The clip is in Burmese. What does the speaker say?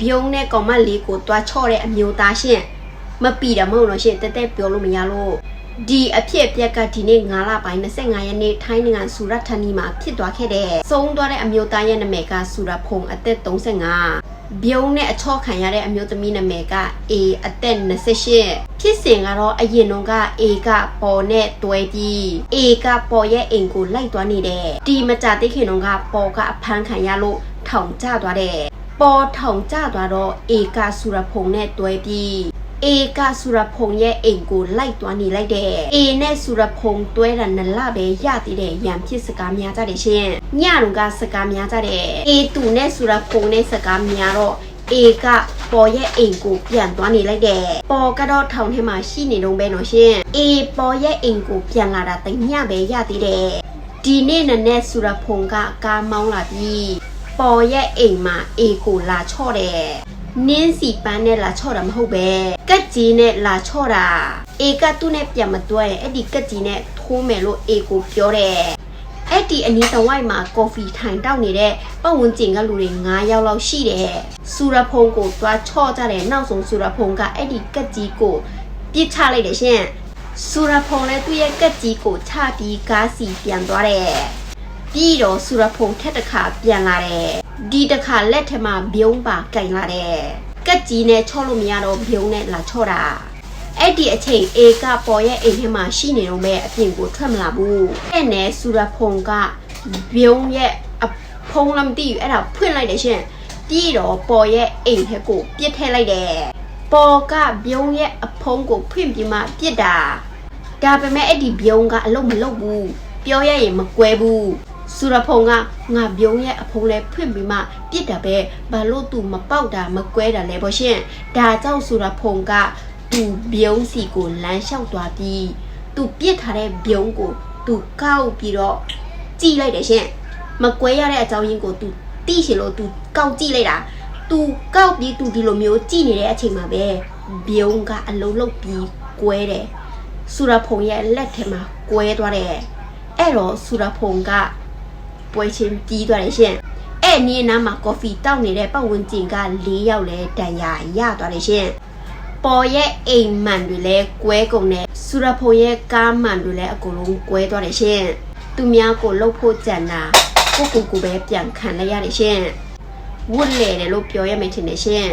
ဘုံနဲ့ကောင်မလေးကိုတွားချော့တဲ့အမျိုးသားရှင်မပီတာမဟုတ်လို့ရှင်တက်တက်ပြောလို့မရလို့ဒီအဖြစ်အပျက်ကဒီနေ့9လပိုင်း25ရက်နေ့ထိုင်းနိုင်ငံဆူရတ်ဌာနီမှာဖြစ်သွားခဲ့တဲ့ဆုံးသွားတဲ့အမျိုးသားရဲ့နာမည်ကဆူရဖုံအသက်35ဘုံနဲ့အချော့ခံရတဲ့အမျိုးသမီးနာမည်က A အသက်28ဖြစ်စဉ်ကတော့အရင်တုန်းက A ကပေါ်နဲ့တွဲပြီး A ကပေါ်ရဲ့အိမ်ကိုလိုက်သွားနေတဲ့ဒီမကြသိခင်တုန်းကပေါ်ကအဖမ်းခံရလို့ထောင်ကျသွားတဲ့ ပေါ်ထောင်ကျသွားတော့ဧကဆူရဖုံနဲ့တွဲပြီးဧကဆူရဖုံရဲ့အိမ်ကိုလိုက်သွားနေလိုက်တဲ့အေနဲ့ဆူရဖုံတွဲတာနလပဲရသေးတဲ့ရံဖြစ်စကားများကြတယ်ရှင်ညတုန်းကစကားများကြတယ်အေတူနဲ့ဆူရဖုံနဲ့စကားများတော့အေကပေါ်ရဲ့အိမ်ကိုပြန်သွားနေလိုက်တယ်ပေါ်ကတော့ထောင်ထဲမှာရှိနေတော့ပဲနော်ရှင်အေပေါ်ရဲ့အိမ်ကိုပြန်လာတာတညပဲရသေးတယ်ဒီနေ့နနဲ့ဆူရဖုံကကားမောင်းလာပြီး ပေါ်ရဲ့အိမ်မှာအေကိုလာချော့တယ်နင်းစီပန်းနဲ့လာချော့တာမဟုတ်ပဲကက်ကြီးနဲ့လာချော့တာအေကသူ့နဲ့ပြန်မတွဲရင်အဲ့ဒီကက်ကြီးနဲ့ထိုးမယ်လို့အေကိုပြောတယ်အဲ့ဒီအနီးတစ်ဝိုက်မှာကော်ဖီထိုင်တောက်နေတဲ့ပတ်ဝန်းကျင်ကလူတွေ9ယောက်လောက်ရှိတယ်စူရဖုံကိုတွားချော့ကြတယ်နောက်ဆုံးစူရဖုံကအဲ့ဒီကက်ကြီးကိုပြစ်ချလိုက်တယ်ရှင်စူရဖုံလည်းသူ့ရဲ့ကက်ကြီးကိုချပြီးကားစီပြန်သွားတယ် ပြီးတော့စူရဖုံထက်တစ်ခါပြန်လာတယ်ဒီတစ်ခါလက်ထက်မှာဘုံပါကင်လာတယ်ကက်ကြီးနဲ့ချော့လို့မရတော့ဘုံနဲ့လာချော့တာအဲ့ဒီအချိန်အေကပေါ်ရဲ့အိမ်ထဲမှာရှိနေတော့မဲ့အပြင်ကိုထွက်မလာဘူးအဲ့နဲ့စူရဖုံကဘုံရဲ့အဖုံးလည်းမသိဘူးအဲ့ဒါဖွင့်လိုက်တယ်ရှင်ပြီးတော့ပေါ်ရဲ့အိမ်ထဲကိုပြစ်ထည့်လိုက်တယ်ပေါ်ကဘုံရဲ့အဖုံးကိုဖွင့်ပြီးမှပြစ်တာဒါပေမဲ့အဲ့ဒီဘုံကအလုံးမလုံးဘူးပြောရရင်မကွဲဘူး စူရဖုံကငါပြုံးရဲ့အဖုံလဲဖွင့်ပြီးမှပြစ်တာပဲဘာလို့သူမပေါက်တာမကွဲတာလဲပေါ့ရှင်ဒါကြောင့်စူရဖုံကသူပြုံးစီကိုလမ်းလျှောက်သွားပြီးသူပြစ်ထားတဲ့ပြုံးကိုသူကောက်ပြီးတော့ကြည့်လိုက်တယ်ရှင်မကွဲရတဲ့အကြောင်းရင်းကိုသူသိရှင်လို့သူကောက်ကြည့်လိုက်တာသူကောက်ပြီးသူဒီလိုမျိုးကြည့်နေတဲ့အချိန်မှာပဲပြုံးကအလုံးလုံးပြီးကွဲတယ်စူရဖုံရဲ့လက်ထဲမှာကွဲသွားတယ်အဲ့တော့စူရဖုံက ပွဲချင်းပြီးသွားတယ်ရှင်အဲ့ဒီနားမှာကော်ဖီတောက်နေတဲ့ပတ်ဝန်းကျင်က၄ယောက်လဲတန်ရာရသွားတယ်ရှင်ပေါ်ရဲ့အိမ်မှန်တွေလဲကွဲကုန်တယ်စူရဖုံရဲ့ကားမှန်တွေလဲအကုန်လုံးကွဲသွားတယ်ရှင်သူများကိုလှုပ်ဖို့ကြံတာကိုကိုကိုပဲပြန်ခံလိုက်ရတယ်ရှင်ဝတ်လေတယ်လို့ပြောရမယ်ထင်တယ်ရှင်